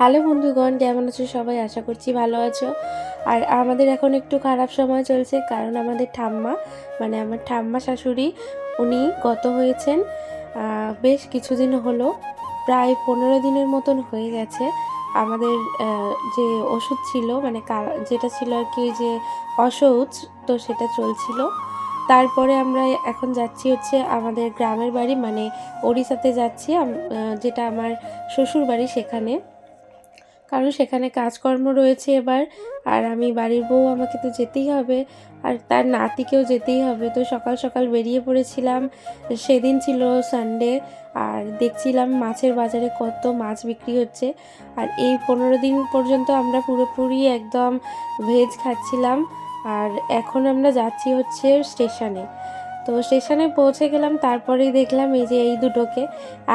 Hello বন্ধুগণ, কেমন আছো সবাই? আশা করছি ভালো আছো। আর আমাদের এখন একটু খারাপ সময় চলছে, কারণ আমাদের ঠাম্মা মানে আমার ঠাম্মা শাশুড়ি, উনি গত হয়েছেন বেশ কিছুদিন হলো, প্রায় পনেরো দিনের মতন হয়ে গেছে। আমাদের যে ওষুধ ছিল মানে যেটা ছিল আর কি, যে অসৌচ, তো সেটা চলছিল। তারপরে আমরা এখন যাচ্ছি হচ্ছে আমাদের গ্রামের বাড়ি মানে ওড়িশাতে যাচ্ছি যেটা আমার শ্বশুর বাড়ি সেখানে। কারণ সেখানে কাজকর্ম রয়েছে এবার। আর আমি বাড়ির বউ, আমাকে তো যেতেই হবে। আর তার নাতিকেও যেতেই হবে। তো সকাল সকাল বেরিয়ে পড়েছিলাম। সেদিন ছিল সানডে আর দেখছিলাম মাছের বাজারে কত মাছ বিক্রি হচ্ছে। আর এই পনেরো দিন পর্যন্ত আমরা পুরোপুরি একদম ভেজ খাচ্ছিলাম। আর এখন আমরা যাচ্ছি হচ্ছে স্টেশনে। তো স্টেশনে পৌঁছে গেলাম, তারপরেই দেখলাম এই যে এই দুটোকে।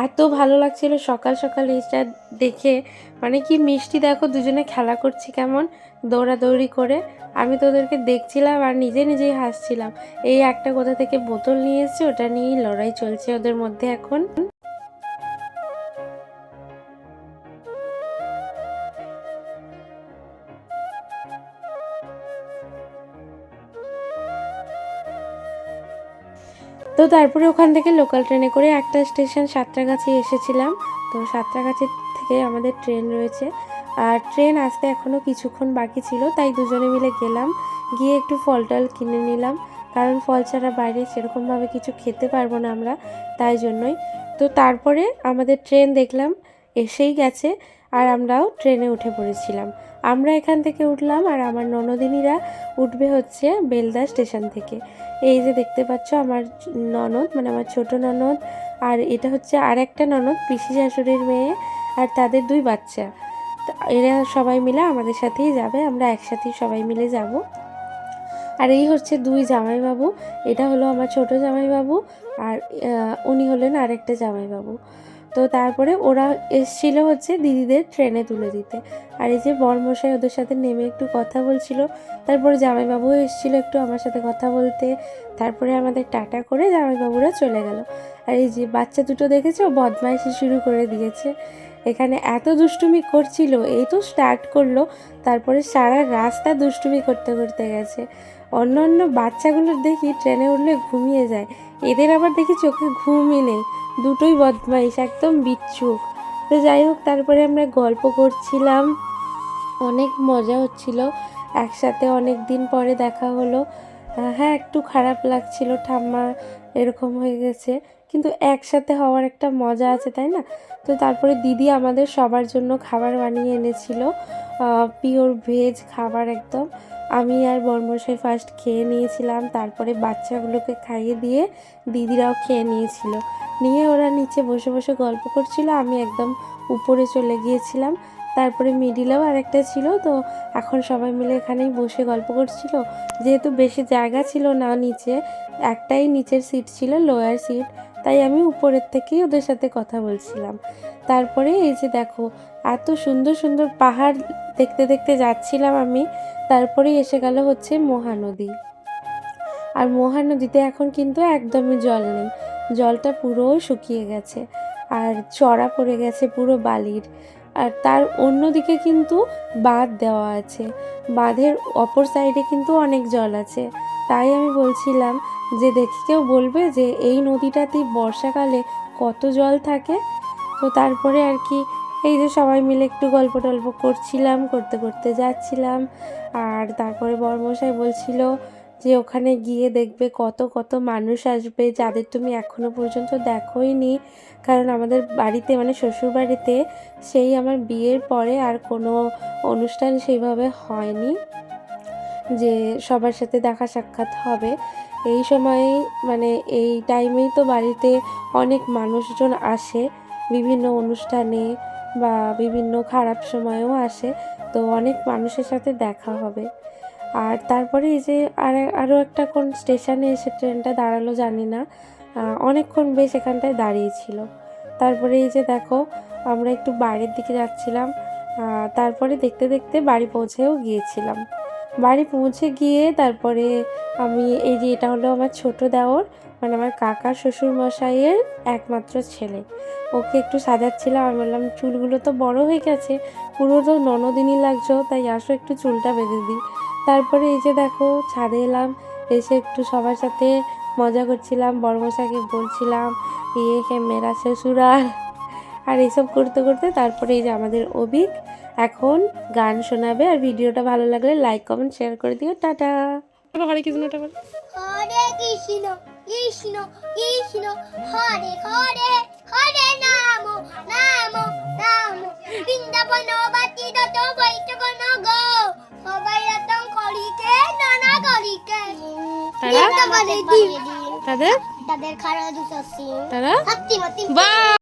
এত ভালো লাগছিল সকাল সকাল এইটা দেখে। মানে কি মিষ্টি, দেখো দুজনে খেলা করছি কেমন, দৌড়াদৌড়ি করে। আমি তো ওদেরকে দেখছিলাম আর নিজে নিজেই হাসছিলাম। এই একটা কোথা থেকে বোতল নিয়ে এসেছে, ওটা নিয়েই লড়াই চলছে ওদের মধ্যে এখন। তো তারপরে ওখান থেকে লোকাল ট্রেনে করে একটা স্টেশন সাঁতরাগাছি এসেছিলাম। তো সাঁতরাগাছি থেকে আমাদের ট্রেন রয়েছে। আর ট্রেন আসতে এখনও কিছুক্ষণ বাকি ছিল, তাই দুজনে মিলে গেলাম। গিয়ে একটু ফল টল কিনে নিলাম। কারণ ফল ছাড়া বাইরে সেরকমভাবে কিছু খেতে পারব না আমরা, তাই জন্যই। তো তারপরে আমাদের ট্রেন দেখলাম, এসেই গেছে। আর আমরাও ট্রেনে উঠে পড়েছিলাম। আমরা এখান থেকে উঠলাম আর আমার ননদিনীরা উঠবে হচ্ছে বেলদা স্টেশন থেকে। এই যে দেখতে পাচ্ছ আমার ননদ মানে আমার ছোট ননদ, আর এটা হচ্ছে আর একটা ননদ, পিসি শাশুড়ির মেয়ে আর তাদের দুই বাচ্চা। এরা সবাই মিলে আমাদের সাথেই যাবে, আমরা একসাথেই সবাই মিলে যাব। আর এই হচ্ছে দুই জামাইবাবু, এটা হলো আমার ছোট জামাইবাবু আর উনি হলেন আরেকটা জামাইবাবু। তো তারপরে ওরা এসছিল হচ্ছে দিদিদের ট্রেনে তুলে দিতে। আর এই যে বরমশাই ওদের সাথে নেমে একটু কথা বলছিল। তারপরে জামাইবাবুও এসেছিল একটু আমার সাথে কথা বলতে। তারপরে আমাদের টাটা করে জামাইবাবুরা চলে গেল। আর এই যে বাচ্চা দুটো দেখেছ? বদমাইশি শুরু করে দিয়েছে। এখানে এত দুষ্টুমি করছিল, এই তো স্টার্ট করল। তারপরে সারা রাস্তা দুষ্টুমি করতে করতে গেছে। অন্য অন্য বাচ্চাগুলোর দেখি ট্রেনে উঠলে ঘুমিয়ে যায়। এদের আবার দেখি চোখে ঘুমই নেই। দুটোই বদমাইশ, একদম বিচ্ছুক। তো যাই হোক, তারপরে আমরা গল্প করছিলাম। অনেক মজা হচ্ছিল। একসাথে অনেক দিন পরে দেখা হলো। হ্যাঁ একটু খারাপ লাগছিল, ঠাম্মা এরকম হয়ে গেছে। কিন্তু একসাথে হওয়ার একটা মজা আছে, তাই না? তো তারপরে দিদি আমাদের সবার জন্য খাবার বানিয়ে এনেছিল। পিওর ভেজ খাবার একদম। আমি আর বর্মশাই ফার্স্ট খেয়ে নিয়েছিলাম, তারপরে বাচ্চাগুলোকে খাইয়ে দিয়ে দিদিরাও খেয়ে নিয়েছিল। নিয়ে ওরা নিচে বসে বসে গল্প করছিল, আমি একদম উপরে চলে গিয়েছিলাম। তারপরে মিডিলেও আরেকটা ছিল, তো এখন সবাই মিলে এখানেই বসে গল্প করছিল। যেহেতু বেশি জায়গা ছিল না নিচে, একটাই নিচের সিট ছিল লোয়ার সিট তাই আমি উপরের থেকেই ওদের সাথে কথা বলছিলাম। তারপরে এই যে দেখো, এত সুন্দর সুন্দর পাহাড় দেখতে দেখতে যাচ্ছিলাম আমি, তারপরেই এসে গেল হচ্ছে মহানদী। আর মহানদীতে এখন কিন্তু একদমই জল নেই, জলটা পুরো শুকিয়ে গেছে, আর চড়া পড়ে গেছে পুরো বালির। আর তার অন্যদিকে কিন্তু বাঁধ দেওয়া আছে, বাঁধের অপর সাইডে কিন্তু অনেক জল আছে। তাই আমি বলছিলাম যে দেখি কেউ বলবে যে এই নদীটাতেই বর্ষাকালে কত জল থাকে? তো তারপরে আর কি, এই যে সবাই মিলে একটু গল্প টল্প করছিলাম, করতে করতে যাচ্ছিলাম। আর তারপরে বর্মশাই বলছিল যে ওখানে গিয়ে দেখবে কত কত মানুষ আসবে যাদের তুমি এখনও পর্যন্ত দেখোই নি কারণ আমাদের বাড়িতে মানে শ্বশুর বাড়িতে সেই আমার বিয়ের পরে আর কোনো অনুষ্ঠান সেইভাবে হয়নি যে সবার সাথে দেখা সাক্ষাৎ হবে। এই সময়ে মানে এই টাইমেই তো বাড়িতে অনেক মানুষজন আসে, বিভিন্ন অনুষ্ঠানে বা বিভিন্ন খারাপ সময়েও আসে, তো অনেক মানুষের সাথে দেখা হবে। আর তারপরে এই যে আর আরও একটা কোন স্টেশনে এসে ট্রেনটা দাঁড়াল জানি না অনেকক্ষণ বেশ এখানটায় দাঁড়িয়েছিল। তারপরে এই যে দেখো, আমরা একটু বাইরের দিকে যাচ্ছিলাম তারপরে দেখতে দেখতে বাড়ি পৌঁছেও গিয়েছিলাম। বাড়ি পৌঁছে গিয়ে তারপরে আমি এই যে এটা হলো আমার ছোট দেওর মানে আমার কাকা শ্বশুর মশাইয়ের একমাত্র ছেলে। ওকে একটু সাজাচ্ছিলাম, আমি বললাম, চুলগুলো তো বড় হয়ে গেছে, পুরো তো ননদিনই লাগছো, তাই আসো একটু চুলটা বেঁধে দিই। তারপরে এই যে দেখো, ছাদে এলাম, এসে একটু সবার সাথে মজা করছিলাম, বড়মশাইকে বলছিলাম ইয়ে হে মেরা শ্বশুরাল? আর এইসব করতে করতে তারপরে এই যে আমাদের অভিক এখন গান শোনাবে আর ভিডিওটা ভালো লাগলে লাইক কমেন্ট শেয়ার করে দিও। টাটা। হরে কৃষ্ণটা বল। হরে কৃষ্ণ কৃষ্ণ কৃষ্ণ হরে হরে হরে নাম নাম নাম। বৃন্দাবন বাতি দত বৈঠক নগ সবাই রতন করিকে নানা করিকে তারা? তাদের? তাদের খারা দুসসি তারা? সত্যি মতি বা